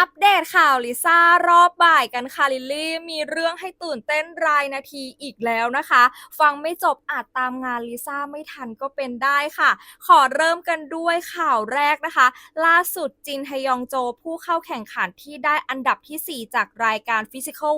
อัปเดตข่าวลิซ่ารอบบ่ายกันค่ะลิลลี่ มีเรื่องให้ตื่นเต้นรายนาทีอีกแล้วนะคะ ฟังไม่จบอาจตามงานลิซ่าไม่ทันก็เป็นได้ค่ะ ขอเริ่มกันด้วยข่าวแรกนะคะ ล่าสุดจินฮยองโจผู้เข้าแข่งขันที่ได้อันดับทีสี่4 จากรายการ Physical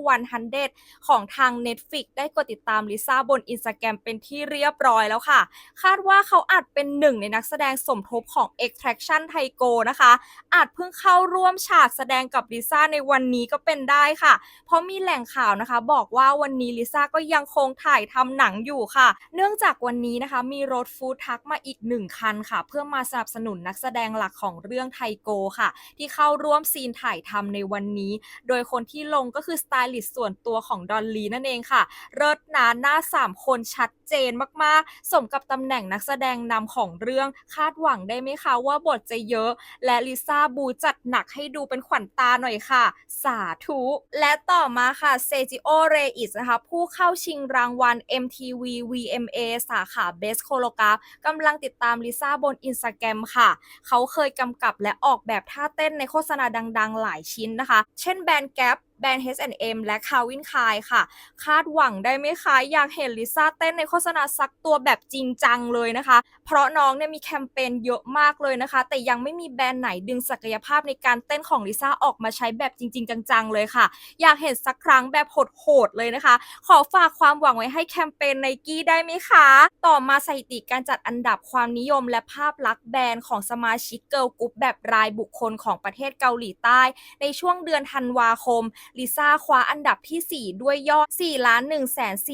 100 ของทาง Netflix ได้กดติดตามลิซ่าบนอินสตาแกรมเป็นที่เรียบร้อยแล้วค่ะ คาดว่าเขาอาจเป็นหนึ่งในนักแสดงสมทบของ Extraction t a i g o นะคะอาจเพิ่งเข้าร่วมฉากแสดดงกับลิซ่าในวันนี้ก็เป็นได้ค่ะ เพราะมีแหล่งข่าวนะคะ บอกว่าวันนี้ลิซ่าก็ยังคงถ่ายทำหนังอยู่ค่ะ เนื่องจากวันนี้นะคะมีรถฟู้ดทักมาอีกหนึ่งคันค่ะ เพื่อมาสนับสนุนนักแสดงหลักของเรื่องไทโกค่ะ ที่เข้าร่วมซีนถ่ายทำในวันนี้ โดยคนที่ลงก็คือสไตลิสต์ส่วนตัวของดอลลีนั่นเองค่ะเลิศหนาหน้า 3 คนชัดเจนมากๆ สมกับตำแหน่งนักแสดงนำของเรื่องคาดหวังได้ไหมคะว่าบทจะเยอะ และลิซ่าบูจัดหนักให้ดูเป็นขวัญตาหน่อยค่ะ สาธุ และต่อมาค่ะเซจิโอเรอิสนะคะ ผู้เข้าชิงรางวัล MTV VMA สาขา Best Choreograph กำลังติดตามลิซ่าบนอินสตาแกรมค่ะ เขาเคยกำกับและออกแบบท่าเต้นในโฆษณาดังๆ หลายชิ้นนะคะ เช่นแบรนด์แก๊ป แบรนด์ H&M และ Calvin Klein ค่ะ คาดหวังได้ไหมคะอยากเห็นลิซ่าเต้นในโฆษณาสักตัวแบบจริงจังเลยนะคะ เพราะน้องเนี่ยมีแคมเปญเยอะมากเลยนะคะ แต่ยังไม่มีแบรนด์ไหนดึงศักยภาพในการเต้นของลิซ่าออกมาใช้แบบจริง ๆ จังๆ เลยค่ะ อยากเห็นสักครั้งแบบโหดๆเลยนะคะ ขอฝากความหวังไว้ให้แคมเปญไนกี้ได้ไหมคะ ต่อมาสถิติการจัดอันดับความนิยมและภาพลักษณ์แบรนด์ของสมาชิกเกิร์ลกรุ๊ปแบบรายบุคคลของประเทศเกาหลีใต้ ในช่วงเดือนธันวาคมลิซ่าคว้าอันดับที่ 4 ด้วยยอด4 1 4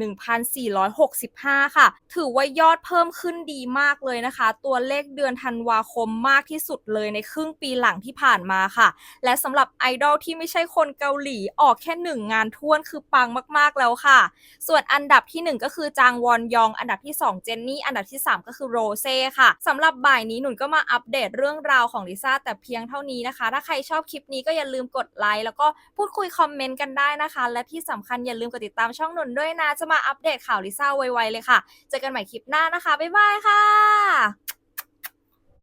1 465 ค่ะ ถือว่ายอดเพิ่มขึ้นดีมากเลยนะคะ ตัวเลขเดือนธันวาคมมากที่สุดเลยในครึ่งปีหลังที่ผ่านมาค่ะ และสำหรับไอดอลที่ไม่ใช่คนเกาหลีออกแค่หนึ่งงานท้วนคือปังมากๆแล้วค่ะ ส่วนอันดับที่ 1 ก็คือจางวอนยอง อันดับที่ 2 เจนนี่ อันดับที่ 3 ก็คือโรเซ่ค่ะสำหรับบ่ายนี้หนุนก็มาอัปเดตเรื่องราวของลิซ่าแต่เพียงเท่านี้นะคะ ถ้าใครชอบคลิปนี้ก็อย่าลืมกดไลค์แล้วก็พูดคุยคอมเมนต์กันได้นะคะ และที่สำคัญอย่าลืมกดติดตามช่องนนด้วยนะ จะมาอัปเดตข่าวลิซ่าไวๆเลยค่ะ เจอกันใหม่คลิปหน้านะคะ บ๊ายบายค่ะ